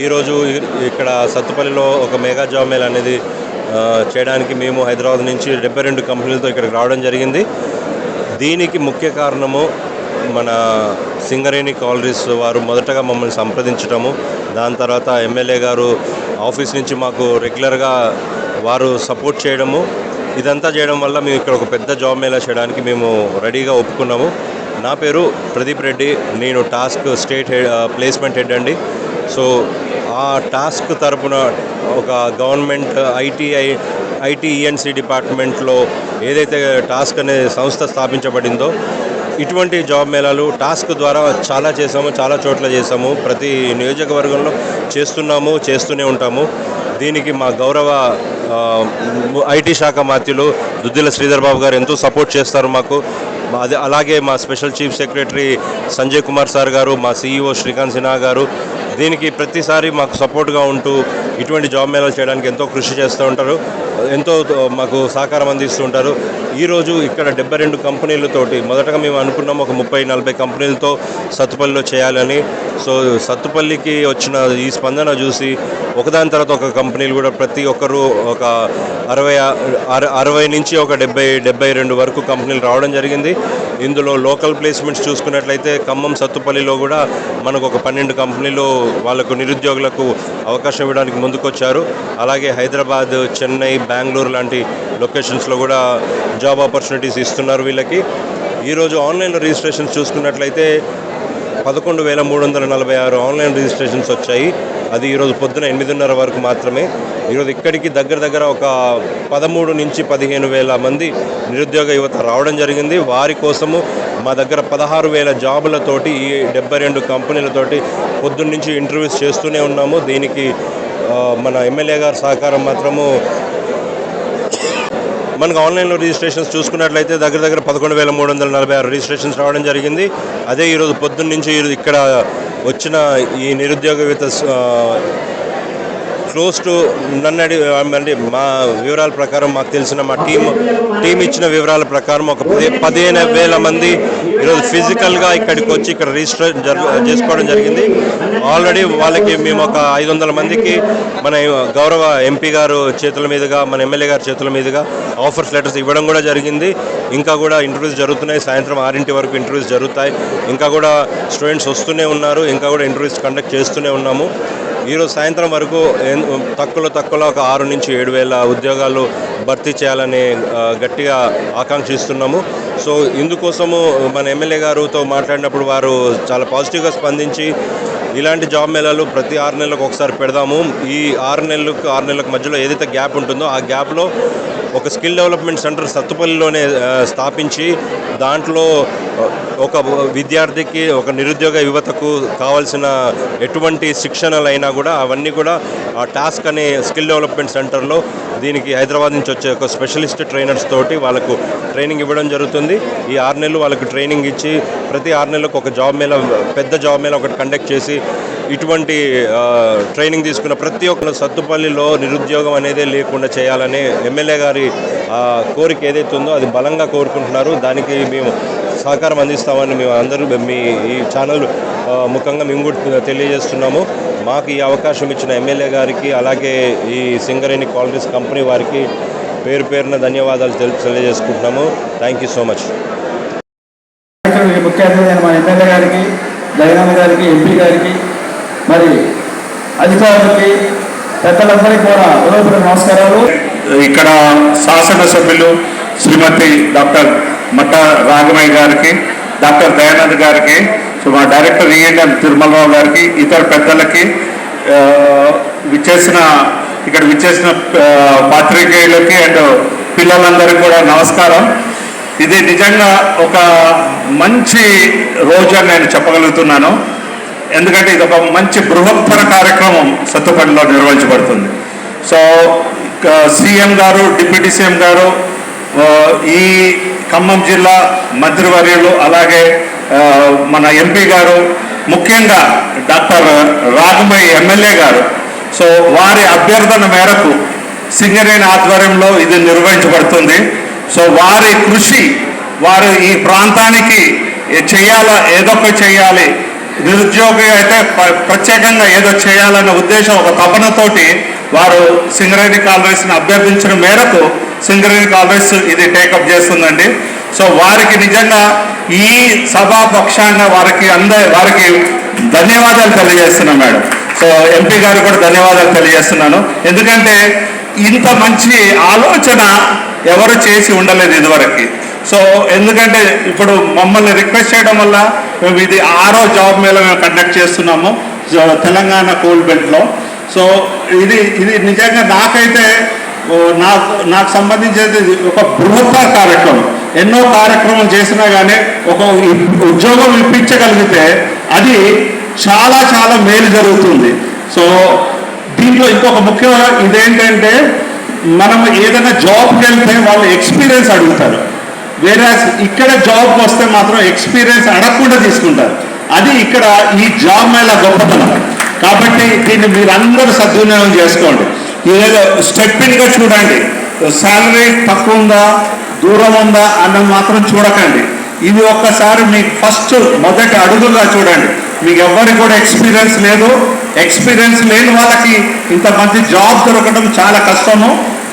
ఈరోజు ఇక్కడ సత్తుపల్లిలో ఒక మెగా జాబ్ మేల్ అనేది చేయడానికి మేము హైదరాబాద్ నుంచి డెబ్బై రెండు కంపెనీలతో ఇక్కడికి రావడం జరిగింది. దీనికి ముఖ్య కారణము మన సింగరేణి కాలరీస్ వారు మొదటగా మమ్మల్ని సంప్రదించటము. దాని తర్వాత ఎమ్మెల్యే గారు ఆఫీస్ నుంచి మాకు రెగ్యులర్గా వారు సపోర్ట్ చేయడము. ఇదంతా చేయడం వల్ల మేము ఇక్కడ ఒక పెద్ద జాబ్ మేళా చేయడానికి మేము రెడీగా ఒప్పుకున్నాము. నా పేరు ప్రదీప్ రెడ్డి. నేను TASK state head placement head అండి. సో ఆ టాస్క్ తరపున ఒక గవర్నమెంట్ ఐటీఐ ఐటీఈఎన్సీ డిపార్ట్మెంట్లో ఏదైతే టాస్క్ అనే సంస్థ స్థాపించబడిందో ఇటువంటి జాబ్ మేళాలు టాస్క్ ద్వారా చాలా చేసాము చాలా చోట్ల చేసాము ప్రతి నియోజకవర్గంలో చేస్తున్నాము చేస్తూనే ఉంటాము. దీనికి మా గౌరవ ఐటీ శాఖ మాత్యులు దుద్దిల శ్రీధర్ బాబు గారు ఎంతో సపోర్ట్ చేస్తారు మాకు. మా- అదే అలాగే మా special chief secretary Sanjay Kumar sir గారు మా సీఈఓ శ్రీకాంత్ సిన్హా గారు దీనికి ప్రతిసారి మాకు సపోర్ట్గా ఉంటూ ఇటువంటి జాబ్ మేళాలు చేయడానికి ఎంతో కృషి చేస్తూ ఉంటారు. ఎంతో మాకు సహకారం అందిస్తూ ఉంటారు. ఈరోజు ఇక్కడ డెబ్బై రెండు కంపెనీలతోటి మొదటగా మేము అనుకున్నాం ఒక ముప్పై నలభై కంపెనీలతో సత్తుపల్లిలో చేయాలని. సో సత్తుపల్లికి వచ్చిన ఈ స్పందన చూసి ఒకదాని తర్వాత ఒక కంపెనీలు కూడా ప్రతి ఒక్కరు ఒక అరవై అర- అరవై నుంచి ఒక డెబ్బై డెబ్బై రెండు వరకు కంపెనీలు రావడం జరిగింది. ఇందులో లోకల్ ప్లేస్మెంట్స్ చూసుకున్నట్లయితే ఖమ్మం సత్తుపల్లిలో కూడా మనకు ఒక పన్నెండు కంపెనీలు వాళ్ళకు నిరుద్యోగులకు అవకాశం ఇవ్వడానికి ముందుకొచ్చారు. అలాగే హైదరాబాద్ చెన్నై బెంగళూరు లాంటి లొకేషన్స్లో కూడా జాబ్ ఆపర్చునిటీస్ ఇస్తున్నారు వీళ్ళకి. ఈరోజు ఆన్లైన్లో రిజిస్ట్రేషన్స్ చూసుకున్నట్లయితే పదకొండు వేల మూడు వందల నలభై ఆరు ఆన్లైన్ రిజిస్ట్రేషన్స్ వచ్చాయి. అది ఈరోజు పొద్దున ఎనిమిదిన్నర వరకు మాత్రమే. ఈరోజు ఇక్కడికి దగ్గర దగ్గర ఒక పదమూడు నుంచి పదిహేను వేల మంది నిరుద్యోగ యువత రావడం జరిగింది. వారి కోసము మా దగ్గర పదహారు వేల జాబులతోటి ఈ డెబ్బై రెండు కంపెనీలతోటి పొద్దున్న నుంచి ఇంటర్వ్యూస్ చేస్తూనే ఉన్నాము. దీనికి మన ఎమ్మెల్యే గారి సహకారం మాత్రము మనకు ఆన్లైన్లో రిజిస్ట్రేషన్స్ చూసుకున్నట్లయితే దగ్గర దగ్గర పదకొండు వేల మూడు వందల నలభై ఆరు రిజిస్ట్రేషన్స్ రావడం జరిగింది. అదే ఈరోజు పొద్దున్న నుంచి ఈరోజు ఇక్కడ వచ్చిన ఈ నిరుద్యోగ క్లోజ్ టు నన్ను అడి అంటే మా వివరాల ప్రకారం మాకు తెలిసిన మా టీం టీం ఇచ్చిన వివరాల ప్రకారం ఒక పది పదిహేను వేల మంది ఈరోజు ఫిజికల్గా ఇక్కడికి వచ్చి ఇక్కడ రిజిస్టర్ చేసుకోవడం జరిగింది. ఆల్రెడీ వాళ్ళకి మేము ఒక ఐదు వందల మందికి మన గౌరవ ఎంపీ గారు చేతుల మీదుగా మన ఎమ్మెల్యే గారి చేతుల మీదుగా ఆఫర్స్ లెటర్స్ ఇవ్వడం కూడా జరిగింది. ఇంకా కూడా ఇంటర్వ్యూస్ జరుగుతున్నాయి. సాయంత్రం ఆరింటి వరకు ఇంటర్వ్యూస్ జరుగుతాయి. ఇంకా కూడా స్టూడెంట్స్ వస్తూనే ఉన్నారు. ఇంకా కూడా ఇంటర్వ్యూస్ కండక్ట్ చేస్తూనే ఉన్నాము. ఈరోజు సాయంత్రం వరకు తక్కువలో తక్కువలో ఒక ఆరు నుంచి ఏడు వేల ఉద్యోగాలు భర్తీ చేయాలని గట్టిగా ఆకాంక్షిస్తున్నాము. సో ఇందుకోసము మన ఎమ్మెల్యే గారుతో మాట్లాడినప్పుడు వారు చాలా పాజిటివ్గా స్పందించి ఇలాంటి జాబ్ మేళాలు ప్రతి ఆరు నెలలకు ఒకసారి పెడదాము. ఈ ఆరు నెలలకు ఆరు నెలలకు మధ్యలో ఏదైతే గ్యాప్ ఉంటుందో ఆ గ్యాప్లో ఒక స్కిల్ డెవలప్మెంట్ సెంటర్ సత్తుపల్లిలోనే స్థాపించి దాంట్లో ఒక విద్యార్థికి ఒక నిరుద్యోగ యువతకు కావాల్సిన ఎటువంటి శిక్షణలైనా కూడా అవన్నీ కూడా ఆ టాస్క్ అనే స్కిల్ డెవలప్మెంట్ సెంటర్లో దీనికి హైదరాబాద్ నుంచి వచ్చే ఒక స్పెషలిస్ట్ ట్రైనర్స్ తోటి వాళ్ళకు ట్రైనింగ్ ఇవ్వడం జరుగుతుంది. ఈ ఆరు నెలలు వాళ్ళకు ట్రైనింగ్ ఇచ్చి ప్రతి ఆరు నెలలకు ఒక జాబ్ మేళ పెద్ద జాబ్ మేళ ఒకటి కండక్ట్ చేసి ఇటువంటి ట్రైనింగ్ తీసుకున్న ప్రతి ఒక్కరు సత్తుపల్లిలో నిరుద్యోగం అనేదే లేకుండా చేయాలని ఎమ్మెల్యే గారి కోరిక ఏదైతే ఉందో అది బలంగా కోరుకుంటున్నారు. దానికి మేము సహకారం అందిస్తామని మేము అందరూ మీ ఈ ఛానల్ ముఖంగా మేము కూడా తెలియజేస్తున్నాము. మాకు ఈ అవకాశం ఇచ్చిన ఎమ్మెల్యే గారికి అలాగే ఈ సింగరేణి కాలరీస్ కంపెనీ వారికి పేరు పేరున ధన్యవాదాలు తెలి తెలియజేసుకుంటున్నాము. థ్యాంక్ యూ సో మచ్ ముఖ్య అతిథి మా ఎమ్మెల్యే గారికి జగనన్న గారికి ఎంపీ గారికి మరి అధికారులకి పెద్దలందరికీ కూడా ఉదయపూర్వక నమస్కారాలు. ఇక్కడ శాసనసభ్యులు శ్రీమతి డాక్టర్ మట్ట రాఘమయ్య గారికి డాక్టర్ దయానంద్ గారికి సో మా డైరెక్టర్ ఈఎన్ఎం తిరుమలరావు గారికి ఇతర పెద్దలకి విచ్చేసిన ఇక్కడ విచ్చేసిన పాత్రికేయులకి అండ్ పిల్లలందరికీ కూడా నమస్కారం. ఇది నిజంగా ఒక మంచి రోజు అని నేను చెప్పగలుగుతున్నాను. ఎందుకంటే ఇది ఒక మంచి బృహత్తర కార్యక్రమం సత్తుపల్లిలో నిర్వహించబడుతుంది. సో సీఎం గారు డిప్యూటీ సీఎం గారు ఈ ఖమ్మం జిల్లా మంత్రివర్యులు అలాగే మన ఎంపీ గారు ముఖ్యంగా డాక్టర్ రాఘమయ్య ఎమ్మెల్యే గారు. సో వారి అభ్యర్థన మేరకు సింగరేణి ఆధ్వర్యంలో ఇది నిర్వహించబడుతుంది. సో వారి కృషి వారు ఈ ప్రాంతానికి చేయాలా ఏదొక చేయాలి నిరుద్యోగి అయితే ప్రత్యేకంగా ఏదో చేయాలన్న ఉద్దేశం ఒక తపనతోటి వారు సింగరేణి కాలరీస్ని అభ్యర్థించిన మేరకు సింగరేణి కాంగ్రెస్ ఇది టేకప్ చేస్తుందండి. సో వారికి నిజంగా ఈ సభాపక్షాన్ని వారికి అంద వారికి ధన్యవాదాలు తెలియజేస్తున్నాం మేడం. సో ఎంపీ గారు కూడా ధన్యవాదాలు తెలియజేస్తున్నాను. ఎందుకంటే ఇంత మంచి ఆలోచన ఎవరు చేసి ఉండలేదు ఇదివరకు. సో ఎందుకంటే ఇప్పుడు మమ్మల్ని రిక్వెస్ట్ చేయడం వల్ల మేము ఇది ఆరో జాబ్ మేళ మేము కండక్ట్ చేస్తున్నాము సో తెలంగాణ కోల్ బెల్ట్లో సో ఇది ఇది నిజంగా నాకైతే నాకు నాకు సంబంధించేది ఒక బృహత్తర కార్యక్రమం. ఎన్నో కార్యక్రమం చేసినా కానీ ఒక ఉద్యోగం ఇప్పించగలిగితే అది చాలా చాలా మేలు జరుగుతుంది. సో దీంట్లో ఇంకొక ముఖ్యమైన ఇదేంటంటే మనం ఏదైనా జాబ్కి వెళ్తే వాళ్ళు ఎక్స్పీరియన్స్ అడుగుతారు. వేరే ఇక్కడ జాబ్కి వస్తే మాత్రం ఎక్స్పీరియన్స్ అడగకుండా తీసుకుంటారు. అది ఇక్కడ ఈ జాబ్ మేళ గొప్పతనం. కాబట్టి దీన్ని మీరందరూ సద్వినియోగం చేసుకోండి. ఇదేదో స్టెప్పింగ్గా చూడండి. శాలరీ తక్కువ ఉందా దూరం ఉందా అన్నది మాత్రం చూడకండి. ఇది ఒక్కసారి మీకు ఫస్ట్ మొదటి అడుగుగా చూడండి. మీకు ఎవరికి కూడా ఎక్స్పీరియన్స్ లేదు. ఎక్స్పీరియన్స్ లేని వాళ్ళకి ఇంత మంచి జాబ్ దొరకడం చాలా కష్టము.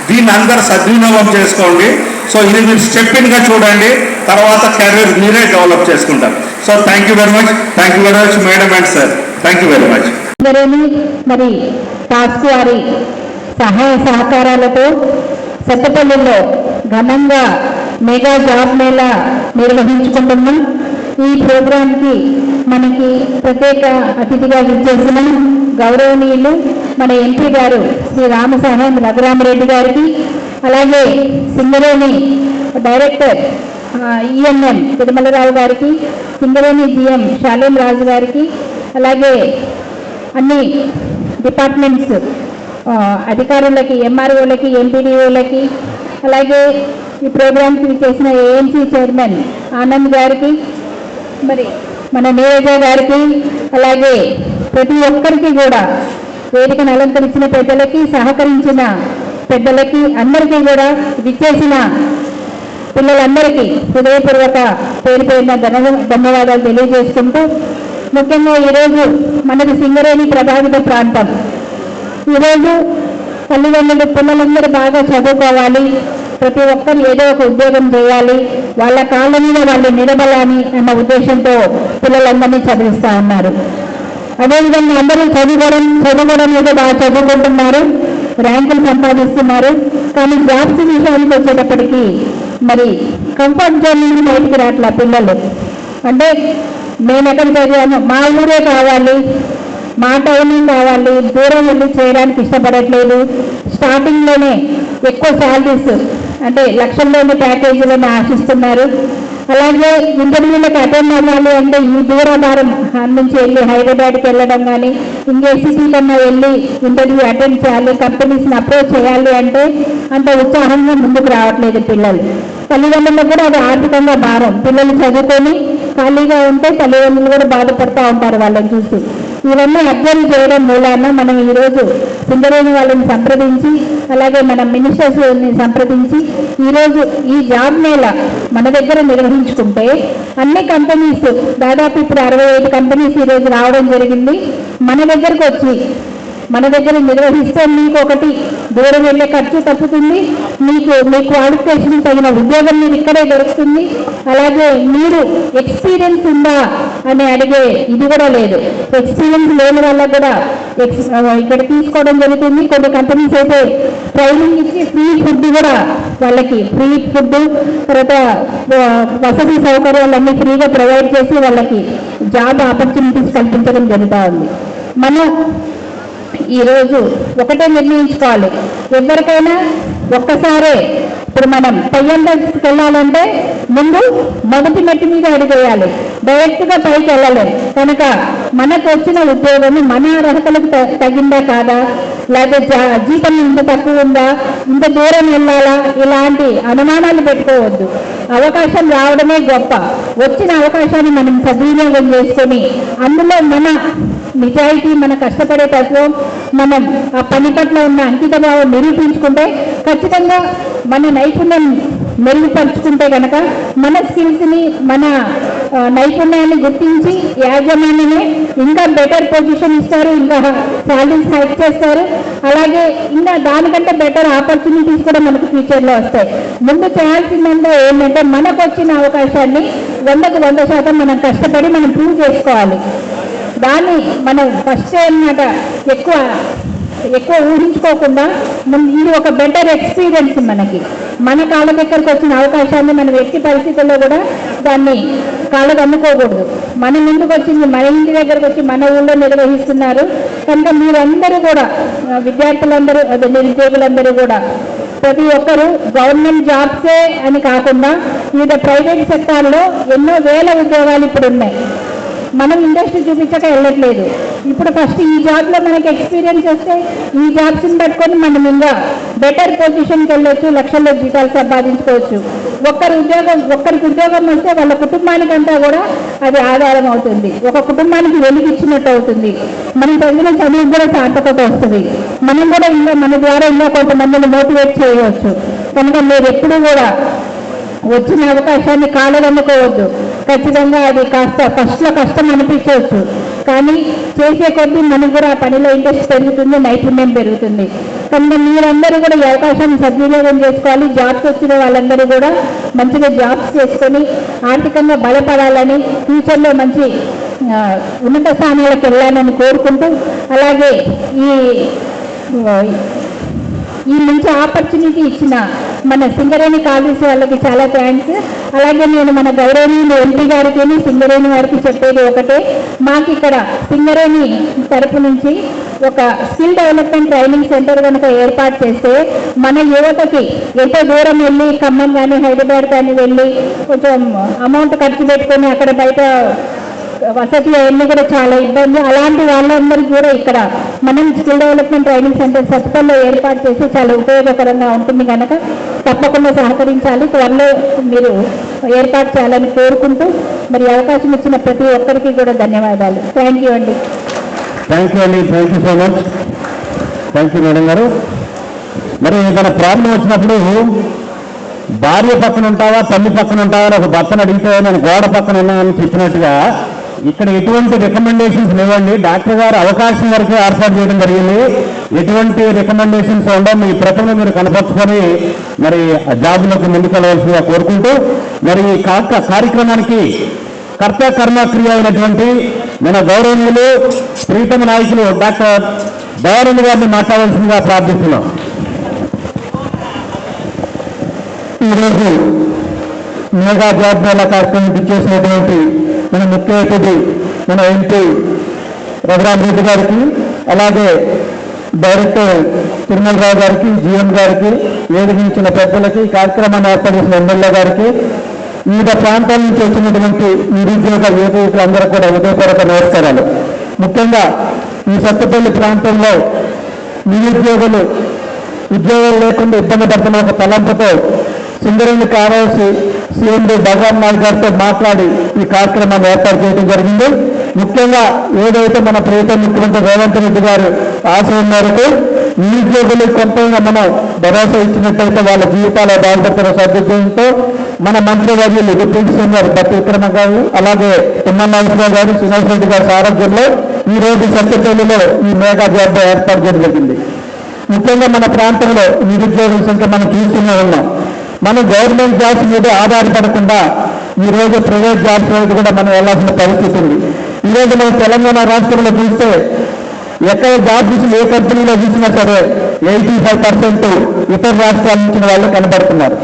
దీన్ని అందరు సద్వినియోగం చేసుకోండి. సో ఇది మీరు స్టెప్పిన్గా చూడండి. తర్వాత కెరీర్ మీరే డెవలప్ చేసుకుంటారు. So thank you very much thank you very much madam and sir thank you very much మరి టాస్క్ వారి సహాయ సహకారాలతో సత్తపల్లిలో ఘనంగా మెగా జాబ్ మేళా నిర్వహించుకుంటున్నాం. ఈ ప్రోగ్రాంకి మనకి ప్రత్యేక అతిథిగా విచ్చేసిన గౌరవనీయులు మన ఎంపీ గారు శ్రీ రామసాహెబ్ రఘురామరెడ్డి గారికి అలాగే సింగరేణి డైరెక్టర్ ఈఎన్ఎం తిరుమలరావు గారికి సింగరేణి జిఎం శాలేం రాజు గారికి అలాగే అన్ని డిపార్ట్మెంట్స్ అధికారులకి ఎంఆర్ఓలకి ఎంపీడీఓలకి అలాగే ఈ ప్రోగ్రామ్కి చేసిన ఏఎంసీ చైర్మన్ ఆనంద్ గారికి మరి మన నీరజ గారికి అలాగే ప్రతి ఒక్కరికి కూడా వేదికను అలంకరించిన పెద్దలకి సహకరించిన పెద్దలకి అందరికీ కూడా విచ్చేసిన పిల్లలందరికీ హృదయపూర్వక పేరు పేరున ధన్యవాదాలు తెలియజేసుకుంటూ ముఖ్యంగా ఈరోజు మనది సింగరేణి ప్రభావిత ప్రాంతం. ఈరోజు తల్లిదండ్రులు పిల్లలందరూ బాగా చదువుకోవాలి. ప్రతి ఒక్కరు ఏదో ఒక ఉద్యోగం చేయాలి. వాళ్ళ కాళ్ళ మీద వాళ్ళు నిలబడాలి అన్న ఉద్దేశంతో పిల్లలందరినీ చదివిస్తా ఉన్నారు. అదేవిధంగా అందరూ చదువుకోవడం చదువుకోవడం మీద బాగా చదువుకుంటున్నారు. ర్యాంకులు సంపాదిస్తున్నారు. కానీ జాబ్స్ విషయానికి వచ్చేటప్పటికి మరి కంఫర్ట్ జోన్ నుంచి బయటికి రావట్లా పిల్లలు. అంటే నేను ఎక్కడ చదివాను మా ఊరే కావాలి. మా టైమింగ్ కావాలి? దూరం వెళ్ళి చేయడానికి ఇష్టపడట్లేదు. స్టార్టింగ్లోనే ఎక్కువ శాలరీస్ అంటే లక్షల్లోని ప్యాకేజీలను ఆశిస్తున్నారు. అలాగే ఇంటర్వ్యూలకు అటెండ్ అవ్వాలి అంటే ఈ దూరాధారం నుంచి వెళ్ళి హైదరాబాద్కి వెళ్ళడం కానీ ఇంకే కన్నా వెళ్ళి ఇంటర్వ్యూ అటెండ్ చేయాలి కంపెనీస్ని అప్రోచ్ చేయాలి అంటే అంత ఉత్సాహంగా ముందుకు రావట్లేదు పిల్లలు. తల్లిదండ్రులకు కూడా అది ఆర్థికంగా భారం. పిల్లలు చదువుకొని ఖాళీగా ఉంటే తల్లిదండ్రులు కూడా బాధపడుతూ ఉంటారు వాళ్ళని చూసి. ఇవన్నీ అబ్జర్వ్ చేయడం మూలాన మనం ఈరోజు సింగరేణి వాళ్ళని సంప్రదించి అలాగే మన మినిస్టర్స్ని సంప్రదించి ఈరోజు ఈ జాబ్ మేళ మన దగ్గర నిర్వహించుకుంటే అన్ని కంపెనీస్ దాదాపు ఇప్పుడు అరవై ఐదు కంపెనీస్ ఈరోజు రావడం జరిగింది. మన దగ్గరకు వచ్చి మన దగ్గర నిర్వహిస్తే మీకు ఒకటి దూరం వెళ్ళే ఖర్చు తప్పుతుంది మీకు మీ క్వాలిఫికేషన్ తగిన ఉద్యోగం మీరు ఇక్కడే దొరుకుతుంది. అలాగే మీరు ఎక్స్పీరియన్స్ ఉందా అని అడిగే ఇది కూడా లేదు. ఎక్స్పీరియన్స్ లేని వల్ల కూడా ఎక్స్ ఇక్కడ తీసుకోవడం జరుగుతుంది. కొన్ని కంపెనీస్ అయితే ట్రైనింగ్ ఇచ్చి ఫ్రీ ఫుడ్ కూడా వాళ్ళకి ఫ్రీ ఫుడ్ తర్వాత వసతి సౌకర్యాలన్నీ ఫ్రీగా ప్రొవైడ్ చేసి వాళ్ళకి జాబ్ ఆపర్చునిటీస్ కల్పించడం జరుగుతూ ఉంది. మన ఈరోజు ఒకటే నిర్ణయించుకోవాలి. ఎవరికైనా ఒక్కసారే ఇప్పుడు మనం పయ్యందరికి వెళ్ళాలంటే ముందు మొదటి మెట్టు మీద అడిగేయాలి. డైరెక్ట్గా పైకి వెళ్ళలేం. కనుక మనకు వచ్చిన ఉద్యోగం మన అర్హతలకు త- తగిందా కాదా? లేకపోతే జా- జీతం ఇంత తక్కువ ఉందా? ఇంత దూరం వెళ్ళాలా? ఇలాంటి అనుమానాలు పెట్టుకోవద్దు. అవకాశం రావడమే గొప్ప. వచ్చిన అవకాశాన్ని మనం సద్వినియోగం చేసుకొని అందులో మన నిజాయితీ మన కష్టపడే తత్వం మనం ఆ పని పట్ల ఉన్న అంకితభావం నిరూపించుకుంటే ఖచ్చితంగా మన నైపుణ్యం మెరుగుపరుచుకుంటే కనుక మన స్కిల్స్ని మన నైపుణ్యాన్ని గుర్తించి యాజమాన్యమే ఇంకా బెటర్ పొజిషన్ ఇస్తారు ఇంకా శాలరీస్ హైక్ చేస్తారు. అలాగే ఇంకా దానికంటే బెటర్ ఆపర్చునిటీస్ కూడా మనకు ఫ్యూచర్లో వస్తాయి. ముందు చేయాల్సిందంటే ఏంటంటే మనకు వచ్చిన అవకాశాన్ని వందకు వంద శాతం మనం కష్టపడి మనం ప్రూవ్ చేసుకోవాలి. దాన్ని మనం ఫస్ట్ అన్నమాట ఎక్కువ ఎక్కువ ఊహించుకోకుండా ఇది ఒక బెటర్ ఎక్స్పీరియన్స్ మనకి. మన కాళ్ళ దగ్గరకు వచ్చిన అవకాశాన్ని మనం వ్యక్తి పరిస్థితుల్లో కూడా దాన్ని కాళ్ళకు అమ్ముకోకూడదు. మన ముందుకు వచ్చింది మన ఇంటి దగ్గరకు వచ్చి మన ఊళ్ళో నిర్వహిస్తున్నారు. కనుక మీరందరూ కూడా విద్యార్థులందరూ అదే నిరుద్యోగులందరూ కూడా ప్రతి ఒక్కరూ గవర్నమెంట్ జాబ్సే అని కాకుండా వివిధ ప్రైవేట్ సెక్టార్లో ఎన్నో వేల ఉద్యోగాలు ఇప్పుడు ఉన్నాయి మనం ఇండస్ట్రీ చూపించక వెళ్ళట్లేదు. ఇప్పుడు ఫస్ట్ ఈ జాబ్లో మనకి ఎక్స్పీరియన్స్ వస్తే ఈ జాబ్స్ని పట్టుకొని మనం ఇంకా బెటర్ పొజిషన్కి వెళ్ళొచ్చు లక్షల్లో జీతాలు సంపాదించుకోవచ్చు. ఒక్కరి ఉద్యోగం ఒక్కరికి ఉద్యోగం వస్తే వాళ్ళ కుటుంబానికంతా కూడా అది ఆధారం అవుతుంది. ఒక కుటుంబానికి వెలిగిచ్చినట్టు అవుతుంది. మనం చదివిన చదువు కూడా సార్థకత వస్తుంది. మనం కూడా ఇంకా మన ద్వారా ఇంకా కొంతమందిని మోటివేట్ చేయవచ్చు. కనుక మీరు ఎప్పుడూ కూడా వచ్చిన అవకాశాన్ని కాలదమ్ముకోవద్దు ఖచ్చితంగా అది కాస్త ఫస్ట్లో కష్టం అనిపించవచ్చు. కానీ చేసే కొద్దీ మనకు కూడా ఆ పనిలో ఇంట్రెస్ట్ పెరుగుతుంది నైపుణ్యం పెరుగుతుంది. కనుక మీరందరూ కూడా ఈ అవకాశాన్ని సద్వినియోగం చేసుకోవాలి. జాబ్స్ వచ్చిన వాళ్ళందరూ కూడా మంచిగా జాబ్స్ చేసుకొని ఆర్థికంగా బలపడాలని ఫ్యూచర్లో మంచి ఉన్నత స్థానాలకు వెళ్ళాలని కోరుకుంటూ అలాగే ఈ ఈ మంచి ఆపర్చునిటీ ఇచ్చిన మన సింగరేణి కాలేజీ వాళ్ళకి చాలా థ్యాంక్స్ అలాగే నేను మన గౌరవనీయులు ఎంపీ గారికి సింగరేణి వారికి చెప్పేది ఒకటే. మాకు ఇక్కడ సింగరేణి తరపు నుంచి ఒక స్కిల్ డెవలప్మెంట్ ట్రైనింగ్ సెంటర్ కనుక ఏర్పాటు చేస్తే మన యువతకి ఎంతో దూరం వెళ్ళి ఖమ్మం కానీ హైదరాబాద్ కానీ వెళ్ళి కొంచెం అమౌంట్ ఖర్చు పెట్టుకొని అక్కడ బయట వసతి అవన్నీ కూడా చాలా ఇబ్బంది. అలాంటి వాళ్ళందరికీ కూడా ఇక్కడ మనం స్కిల్ డెవలప్మెంట్ ట్రైనింగ్ సెంటర్ సత్పల్లో ఏర్పాటు చేసి చాలా ఉపయోగకరంగా ఉంటుంది కనుక తప్పకుండా సహకరించాలి. త్వరలో మీరు ఏర్పాటు చేయాలని కోరుకుంటూ మరి అవకాశం ఇచ్చిన ప్రతి ఒక్కరికి కూడా ధన్యవాదాలు. థ్యాంక్ యూ అండి. థ్యాంక్ యూ అండి. Thank you so much thank you madam గారు. మరి ఏదైనా ప్రాబ్లం వచ్చినప్పుడు భార్య పక్కన ఉంటావా తల్లి పక్కన ఉంటావా అని ఒక భర్తను అడిగితే నేను గోడ పక్కన ఉన్నానని చెప్పినట్టుగా ఇక్కడ ఎటువంటి రికమెండేషన్స్ లేవండి. డాక్టర్ గారు అవకాశం వరకు ఏర్పాటు చేయడం జరిగింది. ఎటువంటి రికమెండేషన్స్ ఉండవు మీ ప్రతిభ మీరు కనపరుచుకొని మరి ఆ జాబ్లోకి ముందుకెళ్ళవలసిందిగా కోరుకుంటూ మరి ఈ కార్యక్రమానికి కర్త కర్మక్రియ అయినటువంటి మన గౌరవనీయులు ప్రీతమ నాయకులు డాక్టర్ దయానంద్ గారిని మాట్లాడవలసిందిగా ప్రార్థిస్తున్నాం. ఈరోజు మెగా జాబ్ మేళా కార్యక్రమం చేసినటువంటి మన ముఖ్య మన ఎంపీ రఘురామ్ రెడ్డి గారికి అలాగే డైరెక్టర్ తిరుమలరావు గారికి జిఎం గారికి వేదికించిన పెద్దలకి కార్యక్రమాన్ని ఏర్పాటు చేసిన ఎమ్మెల్యే గారికి వివిధ ప్రాంతాల నుంచి వచ్చినటువంటి నిరుద్యోగ యువకులందరూ కూడా హృదయపూర్వక నమస్కారాలు. ముఖ్యంగా ఈ సత్తుపల్లి ప్రాంతంలో నిరుద్యోగులు ఉద్యోగాలు లేకుండా ఇబ్బంది పడుతున్న ఒక తలంపుతో సింగరేణి కావాల్సి సీఎం భగవాన్ నాయుడు గారితో మాట్లాడి ఈ కార్యక్రమాన్ని ఏర్పాటు చేయడం జరిగింది. ముఖ్యంగా ఏదైతే మన ప్రియత ముఖ్యమంత్రి రేవంత్ రెడ్డి గారు ఆశయం మేరకు నిరుద్యోగులు కొంతగా మనం భరోసా ఇచ్చినట్టయితే వాళ్ళ జీవితాల బాగుపడుతున్న సదుద్దేశంతో మన మంత్రి వర్యులు డిప్యూటీ సీనియర్ బట్టి విక్రమ గారు అలాగే తిమ్మనాగేశ్వరరావు గారు శ్రీనివాస్ రెడ్డి గారి సారథ్యంలో ఈ రోజు సత్యపల్లిలో ఈ మేఘా జాబ్ ఏర్పాటు చేయడం జరిగింది. ముఖ్యంగా మన ప్రాంతంలో నిరుద్యోగుల సంఖ్య మనం చూస్తూనే ఉన్నాం. మనం గవర్నమెంట్ జాబ్స్ మీద ఆధారపడకుండా ఈరోజు రోజు ప్రైవేట్ జాబ్స్ మీద కూడా మనం వెళ్ళాల్సిన పరిస్థితి ఉంది. ఈరోజు మనం తెలంగాణ రాష్ట్రంలో చూస్తే ఎక్కడ జాబ్ చూసిన ఏ కంపెనీలో చూసినా సరే ఎయిటీ ఫైవ్ పర్సెంట్ ఇతర రాష్ట్రాల నుంచి వాళ్ళు కనబడుతున్నారు.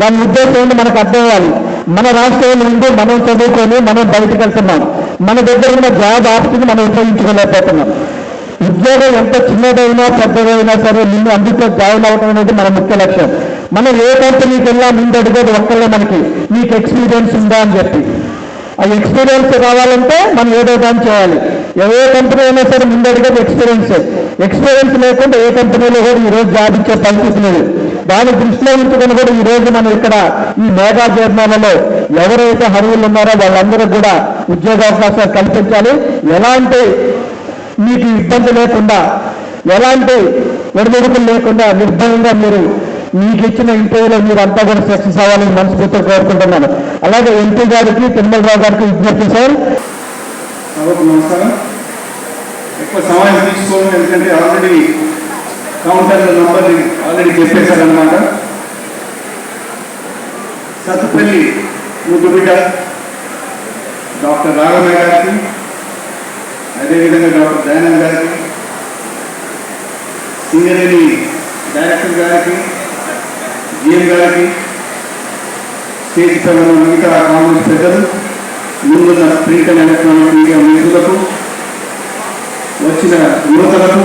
దాని ఉద్దేశం ఏంటి మనకు అర్థం అవ్వాలి మన రాష్ట్రంలో నుండి మనం చదువుకొని మనం బయటకు వెళ్తున్నాం. మన దగ్గర ఉన్న జాబ్ ఆప్షన్ మనం ఉపయోగించుకోలేకపోతున్నాం. ఉద్యోగం ఎంత చిన్నదైనా పెద్దదైనా సరే నిన్ను అందులో జాయిన్ అవ్వడం అనేది మన ముఖ్య లక్ష్యం. మనం ఏ కంపెనీకి వెళ్ళా ముందడుగోదు ఒక్కళ్ళే మనకి. మీకు ఎక్స్పీరియన్స్ ఉందా అని చెప్పి. ఆ ఎక్స్పీరియన్స్ కావాలంటే మనం ఏదో దాన్ని చేయాలి. ఏ కంపెనీ అయినా సరే ముందడుగోదు ఎక్స్పీరియన్స్ ఎక్స్పీరియన్స్ లేకుండా ఏ కంపెనీలో కూడా ఈ రోజు జాబ్ ఇచ్చే పరిస్థితి లేదు. దాన్ని దృష్టిలో ఉంచుకొని కూడా ఈ రోజు మనం ఇక్కడ ఈ మేఘా జర్నాలలో ఎవరైతే హరువులు ఉన్నారో వాళ్ళందరూ కూడా ఉద్యోగావకాశాలు కల్పించాలి. ఎలాంటి మీకు ఇబ్బంది లేకుండా ఎలాంటి ఒడిదుడుకులు లేకుండా నిర్భయంగా మీరు మీకు ఇచ్చిన ఇంటర్వ్యూలో మీరంతా కూడా సక్సెస్ అవ్వాలని మనస్ఫూర్తిగా కోరుకుంటున్నాను. అలాగే ఎంపీ గారికి తిరుమలరావు గారికి విజ్ఞప్తి సార్. నమస్కారం. ఎక్కువ సమయం తీసుకోవడం ఎందుకంటే ఆల్రెడీ కౌంటర్ నంబర్ ఆల్రెడీ చెప్పేశారనమాట సత్తుపల్లి ముద్దుబిడ్డ డాక్టర్ రాఘవయ్య గారికి అదేవిధంగా డాక్టర్ దయానంద్ గారికి సింగరేణి డైరెక్టర్ గారికి జిఎం గారికి స్టేజ్ పైన ఉన్న మిగతా కాంగ్రెస్ పెద్దలు ముందున్న ప్రింట్ అండ్ ఎలక్ట్రానిక్ మీడియా మిత్రులకు వచ్చిన యువతలకు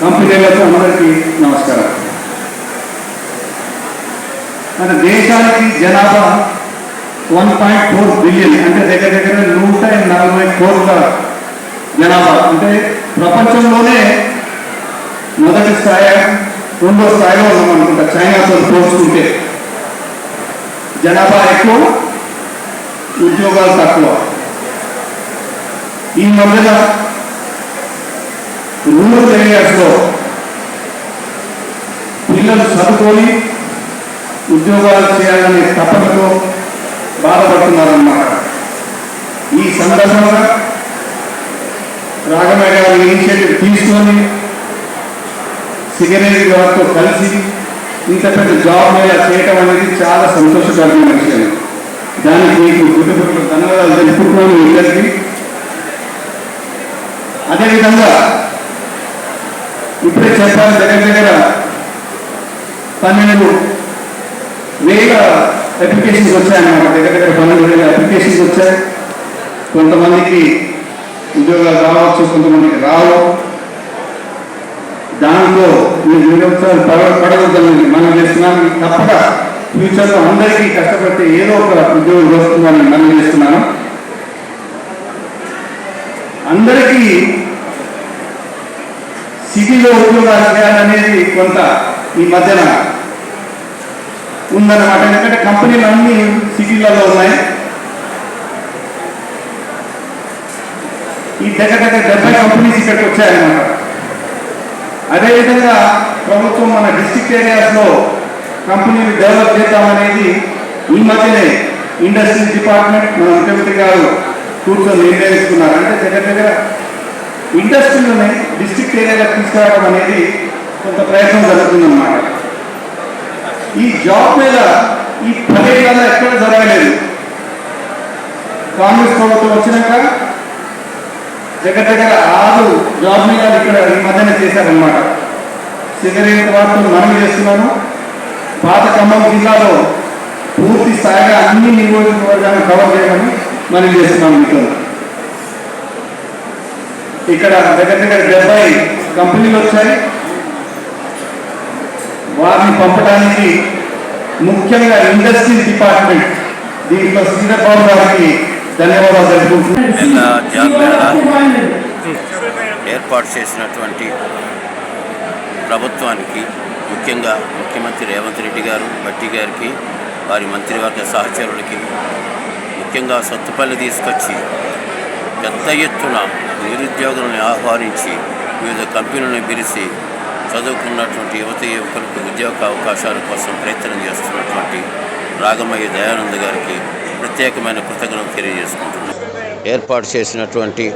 కంపెనీలకు అందరికీ నమస్కారం. మన దేశానికి జనాభా వన్ పాయింట్ ఫోర్ బిలియన్ అంటే దగ్గర దగ్గర నూట నలభై కోట్ల జనాభా. అంటే ప్రపంచంలోనే మొదటి స్థాయి రెండో స్థాయిలో ఉన్నాం అనుకుంటా. చైనాతో పోల్చుకుంటే జనాభా ఎక్కువ ఉద్యోగాలు తక్కువ. ఈ మధ్యన రూరల్ ఏరియాస్లో పిల్లలు చదువుకొని ఉద్యోగాలు చేయాలనే తపనతో బాధపడుతున్నారన్నమాట. ఈ సందర్భంగా రాఘమయ్య గారు ఇనిషియేటివ్ తీసుకొని సిగరేట్ గారితో కలిసి ఇంత పెద్ద జాబ్ మీద చేయటం అనేది చాలా సంతోషకరమైన విషయం. దానికి మీకు కుటుంబంలో ధన్యవాదాలు తెలుపుకున్నాను ఇద్దరికి అదేవిధంగా ఇప్పుడే చెప్పారు దగ్గర దగ్గర పన్నెండు వేల అప్లికేషన్స్ వచ్చాయన్నమాట. దగ్గర దగ్గర పన్నెండు వేల అప్లికేషన్స్ వచ్చాయి. కొంతమందికి ఉద్యోగాలు రావచ్చు కొంతమందికి రావు. దాంట్లో మీరు నిరంతరం పడ పడవద్దని మనం చేస్తున్నాం తప్పక ఫ్యూచర్లో అందరికీ కష్టపడితే ఏదో ఒక ఉద్యోగం వస్తుందని మనం చేస్తున్నాను అందరికీ సిటీలో ఉద్యోగాలు చేయాలనేది కొంత ఈ మధ్యన ఉందన్నమాట. ఎందుకంటే కంపెనీలు అన్ని సిటీలలో ఉన్నాయి. ఈ దగ్గర దగ్గర డెబ్బై కంపెనీస్ ఇక్కడికి వచ్చాయన్నమాట. అదేవిధంగా ప్రభుత్వం మన డిస్ట్రిక్ట్ ఏరియాస్లో కంపెనీలు డెవలప్ చేద్దామనేది ఈ మధ్యనే ఇండస్ట్రీ డిపార్ట్మెంట్ మన ముఖ్యమంత్రి గారు కూర్చొని నిర్ణయిస్తున్నారు అంటే దగ్గర దగ్గర ఇండస్ట్రీలని డిస్ట్రిక్ట్ ఏరియాలో తీసుకురావడం అనేది కొంత ప్రయత్నం జరుగుతుందన్నమాట. ఈ జాబ్ మీద ఈ పదేళ్ళలో ఎక్కడ జరగలేదు. కాంగ్రెస్ ప్రభుత్వం వచ్చినాక దగ్గర దగ్గర ఆరు జాబ్ మీద ఇక్కడ ఈ మధ్యన చేశారనమాట సిగరెట్ వార్తలు మనం చేస్తున్నాను పాత ఖమ్మం జిల్లాలో పూర్తి స్థాయిగా అన్ని నియోజకవర్గాలను కవర్ చేయమని మనం చేస్తున్నాము మీకు ఇక్కడ దగ్గర దగ్గర డెబ్బై కంపెనీలు వచ్చాయి. వారిని పంపడానికి ముఖ్యంగా ఇండస్ట్రీ డిపార్ట్మెంట్ దీంట్లో శ్రీధర్ బాబు గారికి ధన్యవాదాలు. ఏర్పాటు చేసినటువంటి ప్రభుత్వానికి ముఖ్యంగా ముఖ్యమంత్రి రేవంత్ రెడ్డి గారు భట్టి గారికి వారి మంత్రివర్గ సహచరులకి ముఖ్యంగా సత్తుపల్లి తీసుకొచ్చి పెద్ద ఎత్తున నిరుద్యోగులను ఆహ్వానించి వివిధ కంపెనీలను పిలిచి చదువుకున్నటువంటి యువత యువకులకు ఉద్యోగ అవకాశాల కోసం ప్రయత్నం చేస్తున్నటువంటి రాగమయ్య దయానంద్ గారికి ప్రత్యేకమైన కృతజ్ఞతలు తెలియజేసుకుంటున్నాను. ఏర్పాటు చేసినటువంటి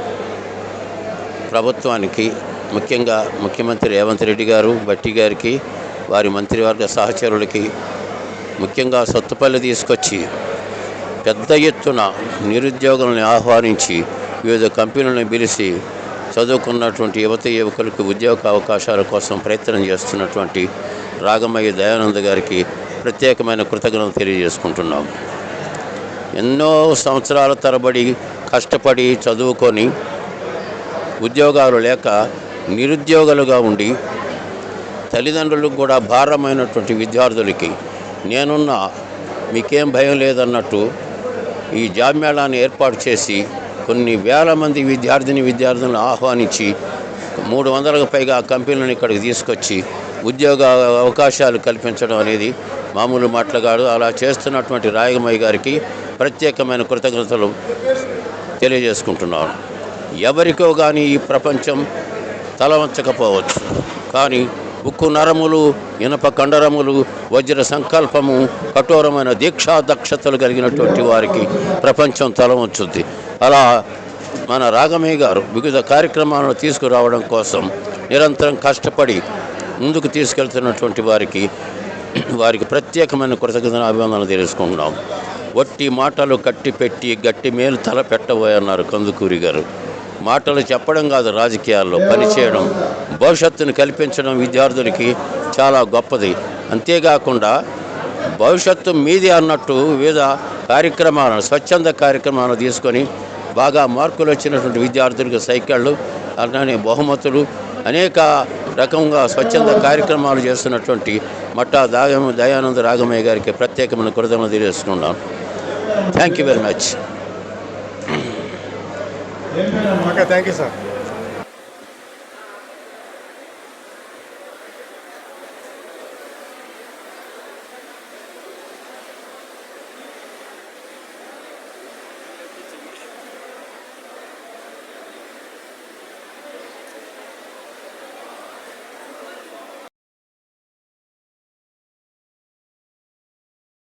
ప్రభుత్వానికి ముఖ్యంగా ముఖ్యమంత్రి రేవంత్ రెడ్డి గారు బట్టి గారికి వారి మంత్రివర్గ సహచరులకి ముఖ్యంగా సొత్తుపల్లి తీసుకొచ్చి పెద్ద ఎత్తున నిరుద్యోగులను ఆహ్వానించి వివిధ కంపెనీలను పిలిచి చదువుకున్నటువంటి యువత యువకులకు ఉద్యోగ అవకాశాల కోసం ప్రయత్నం చేస్తున్నటువంటి రాగమయ్య దయానంద్ గారికి ప్రత్యేకమైన కృతజ్ఞతలు తెలియజేసుకుంటున్నాం ఎన్నో సంవత్సరాల తరబడి కష్టపడి చదువుకొని ఉద్యోగాలు లేక నిరుద్యోగులుగా ఉండి తల్లిదండ్రులకు కూడా భారమైనటువంటి విద్యార్థులకి నేనున్న మీకేం భయం లేదన్నట్టు ఈ జామ్యాళాన్ని ఏర్పాటు చేసి కొన్ని వేల మంది విద్యార్థిని విద్యార్థులను ఆహ్వానించి మూడు వందలకు పైగా కంపెనీలను ఇక్కడికి తీసుకొచ్చి ఉద్యోగ అవకాశాలు కల్పించడం అనేది మామూలు మాటలు కాదు. అలా చేస్తున్నటువంటి రాయగమయ్య గారికి ప్రత్యేకమైన కృతజ్ఞతలు తెలియజేసుకుంటున్నాను. ఎవరికో కానీ ఈ ప్రపంచం తలవంచకపోవచ్చు. కానీ ఉక్కు నరములు ఇనప కండరములు వజ్ర సంకల్పము కఠోరమైన దీక్షా దక్షతలు కలిగినటువంటి వారికి ప్రపంచం తలవంచుద్ది. అలా మన రాగమయ్య గారు వివిధ కార్యక్రమాలను తీసుకురావడం కోసం నిరంతరం కష్టపడి ముందుకు తీసుకెళ్తున్నటువంటి వారికి వారికి ప్రత్యేకమైన కృతజ్ఞత అభివందనలు తెలుసుకుంటున్నాం. వట్టి మాటలు కట్టి పెట్టి గట్టి మేలు తల పెట్టబోయన్నారు కందుకూరి గారు. మాటలు చెప్పడం కాదు రాజకీయాల్లో పనిచేయడం భవిష్యత్తును కల్పించడం విద్యార్థులకి చాలా గొప్పది. అంతేకాకుండా భవిష్యత్తు మీది అన్నట్టు వివిధ కార్యక్రమాలను స్వచ్ఛంద కార్యక్రమాలను తీసుకొని బాగా మార్కులు వచ్చినటువంటి విద్యార్థులకు సైకిళ్ళు అలానే బహుమతులు అనేక రకంగా స్వచ్ఛంద కార్యక్రమాలు చేస్తున్నటువంటి మట్టా దాగమ దయానంద రాగమయ్య గారికి ప్రత్యేకమైన కృతజ్ఞత తెలియజేసుకున్నాను Thank you very much. Okay, thank you, sir.